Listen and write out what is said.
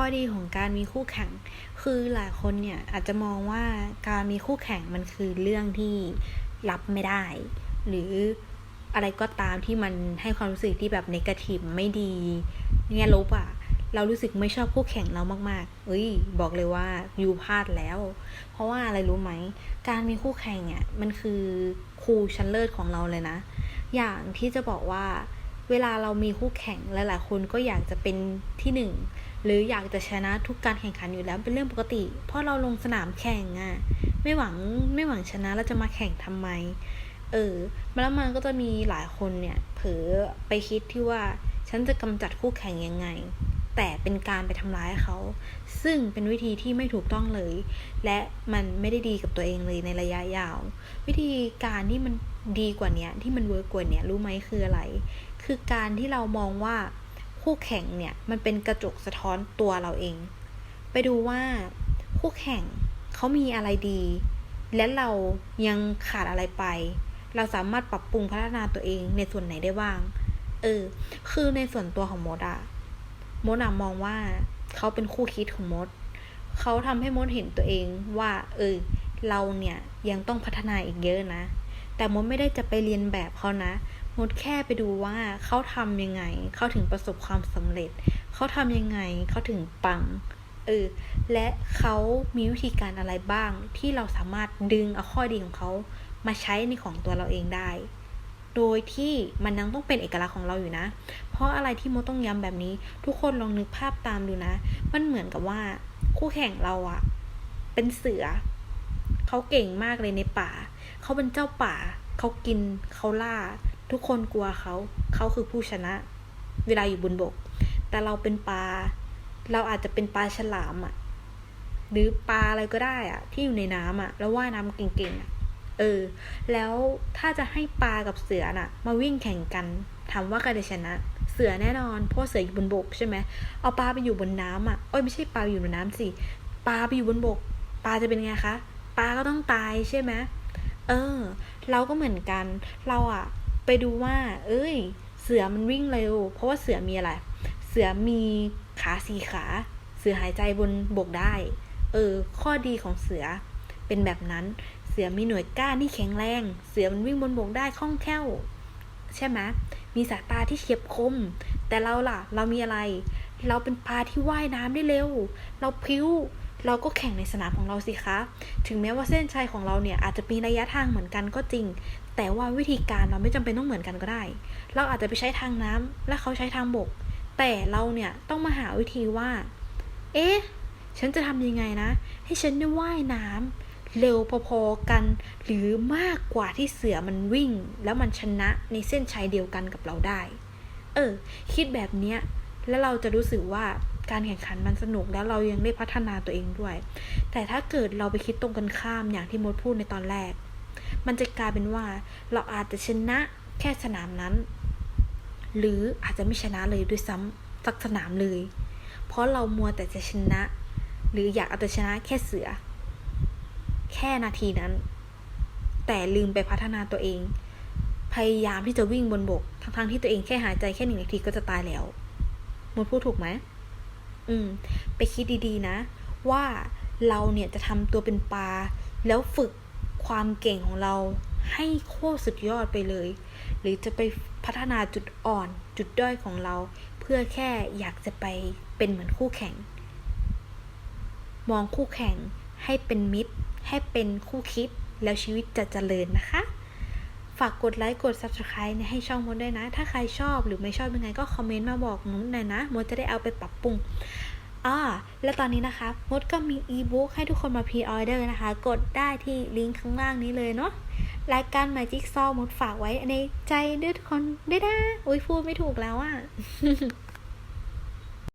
ข้อดีของการมีคู่แข่ง คือหลายคนเนี่ยอาจจะมองว่าการมีคู่แข่งมันคือเรื่องที่รับไม่ได้ หรืออะไรก็ตามที่มันให้ความรู้สึกที่แบบนกาทีฟไม่ดีแง่ลบอะเรารู้สึกไม่ชอบคู่แข่งเรามากๆ เอ้ย บอกเลยว่าอยู่พลาดแล้ว เพราะว่าอะไรรู้ไหม การมีคู่แข่งเนี่ยมันคือครูชั้นเลิศของเราเลยนะ อย่างที่จะบอกว่า เวลาเรามีคู่แข่งหลายๆคนก็อยากจะเป็นที่หนึ่งหรืออยากจะชนะทุกการแข่งขันอยู่แล้วเป็นเรื่องปกติ เพราะเราลงสนามแข่งอะไม่หวังไม่หวังชนะเราจะมาแข่งทำไม เออแล้วมันก็จะมีหลายคนเนี่ย เผลอไปคิดที่ว่าฉันจะกำจัดคู่แข่งยังไง แต่เป็นการไปทำร้ายเขา ซึ่งเป็นวิธีที่ไม่ถูกต้องเลย และมันไม่ได้ดีกับตัวเองเลยในระยะยาว วิธีการที่มันดีกว่านี้ที่มันเวิร์กกว่านี้รู้ไหมคืออะไร คือการที่เรามองว่าคู่แข่งเนี่ยมันเป็นกระจกสะท้อนตัวเราเอง ไปดูว่าคู่แข่งเขามีอะไรดี และเรายังขาดอะไรไป เราสามารถปรับปรุงพัฒนาตัวเองในส่วนไหนได้บ้าง เออ คือในส่วนตัวของโมดอะ มดอะมองว่าเขาเป็นคู่คิดของมด เขาทำให้มดเห็นตัวเองว่า เออ เราเนี่ยยังต้องพัฒนาอีกเยอะนะ แต่มดไม่ได้จะไปเรียนแบบเขานะ มดแค่ไปดูว่าเขาทำยังไง เขาถึงประสบความสำเร็จ เขาทำยังไง เขาถึงปัง เออ และเขามีวิธีการอะไรบ้างที่เราสามารถดึงเอาข้อดีของเขามาใช้ในของตัวเราเองได้ โดยที่มันยังต้องเป็นเอกลักษณ์ของเราอยู่นะ เพราะอะไรที่โมต้องย้ำแบบนี้ ทุกคนลองนึกภาพตามดูนะ มันเหมือนกับว่าคู่แข่งเราอะเป็นเสือ เขาเก่งมากเลยในป่า เขาเป็นเจ้าป่า เขากิน เขาล่า ทุกคนกลัวเขา เขาคือผู้ชนะ เวลาอยู่บนบก แต่เราเป็นปลา เราอาจจะเป็นปลาฉลามอะหรือปลาอะไรก็ได้อะที่อยู่ในน้ำอะแล้วว่ายน้ำเก่งๆอะ เออ แล้วถ้าจะให้ปลากับเสือน่ะ มาวิ่งแข่งกันถามว่าใครจะชนะ เสือแน่นอนเพราะเสืออยู่บนบกใช่ไหมเอาปลาไปอยู่บนน้ำอะโอ้ยไม่ใช่ปลาอยู่บนน้ำสิปลาไปอยู่บนบก ปลาจะเป็นไงคะปลาก็ต้องตายใช่ไหมเออ เราก็เหมือนกัน เราอะ ไปดูว่า เอ้ย เสือมันวิ่งเร็ว เพราะว่าเสือมีอะไร เสือมีขาสี่ขา เสือหายใจบนบกได้ เออ ข้อดีของเสือ เป็นแบบนั้น เสือมีหน่วยก้านที่แข็งแรง เสือมันวิ่งบนบกได้คล่องแคล่ว ใช่ไหมมีสายตาที่เฉียบคม แต่เราล่ะ เรามีอะไร เราเป็นปลาที่ว่ายน้ำได้เร็ว เราพิ้ว เราก็แข่งในสนามของเราสิคะ ถึงแม้ว่าเส้นชัยของเราเนี่ยอาจจะมีระยะทางเหมือนกันก็จริง แต่ว่าวิธีการเราไม่จำเป็นต้องเหมือนกันก็ได้ เราอาจจะไปใช้ทางน้ำและเขาใช้ทางบก แต่เราเนี่ยต้องมาหาวิธีว่า เอ๊ะ ฉันจะทำยังไงนะ ให้ฉันได้ว่ายน้ำ เร็วพอๆกัน หรือมากกว่าที่เสือมันวิ่ง แล้วมันชนะในเส้นชัยเดียวกันกับเราได้ เออ คิดแบบเนี้ยแล้วเราจะรู้สึกว่าการแข่งขันมันสนุกแล้วเรายังได้พัฒนาตัวเองด้วย แต่ถ้าเกิดเราไปคิดตรงกันข้ามอย่างที่มดพูดในตอนแรก มันจะกลายเป็นว่าเราอาจจะชนะแค่สนามนั้น หรืออาจจะไม่ชนะเลยด้วยซ้ำสักสนามเลย เพราะเรามัวแต่จะชนะ หรืออยากเอาแต่ชนะแค่เสือ แค่นาทีนั้น แต่ลืมไปพัฒนาตัวเอง พยายามที่จะวิ่งบนบก ทั้งๆที่ตัวเองแค่หายใจแค่หนึ่งนาทีก็จะตายแล้วมดพูดถูกไหมอืม ไปคิดดีๆนะ ว่าเราเนี่ยจะทำตัวเป็นปลา แล้วฝึกความเก่งของเราให้โคตรสุดยอดไปเลย หรือจะไปพัฒนาจุดอ่อนจุดด้อยของเรา เพื่อแค่อยากจะไปเป็นเหมือนคู่แข่ง มองคู่แข่งให้เป็นมิตร ให้เป็นคู่คิดแล้วชีวิตจะเจริญนะคะ ฝากกดไลค์กด subscribe ให้ช่องมดด้วยนะ ถ้าใครชอบหรือไม่ชอบยังไงก็คอมเมนต์มาบอกมดหน่อยนะมดจะได้เอาไปปรับปรุงอ่าและตอนนี้นะคะมดก็มีอีบุ๊กให้ทุกคนมาพรีออเดอร์นะคะ กดได้ที่ลิงก์ข้างล่างนี้เลยเนาะรายการ Magic s o มดฝากไว้ในใจด้วยทุกคนได้นะอุ้ยพูดไม่ถูกแล้วอะ่ะ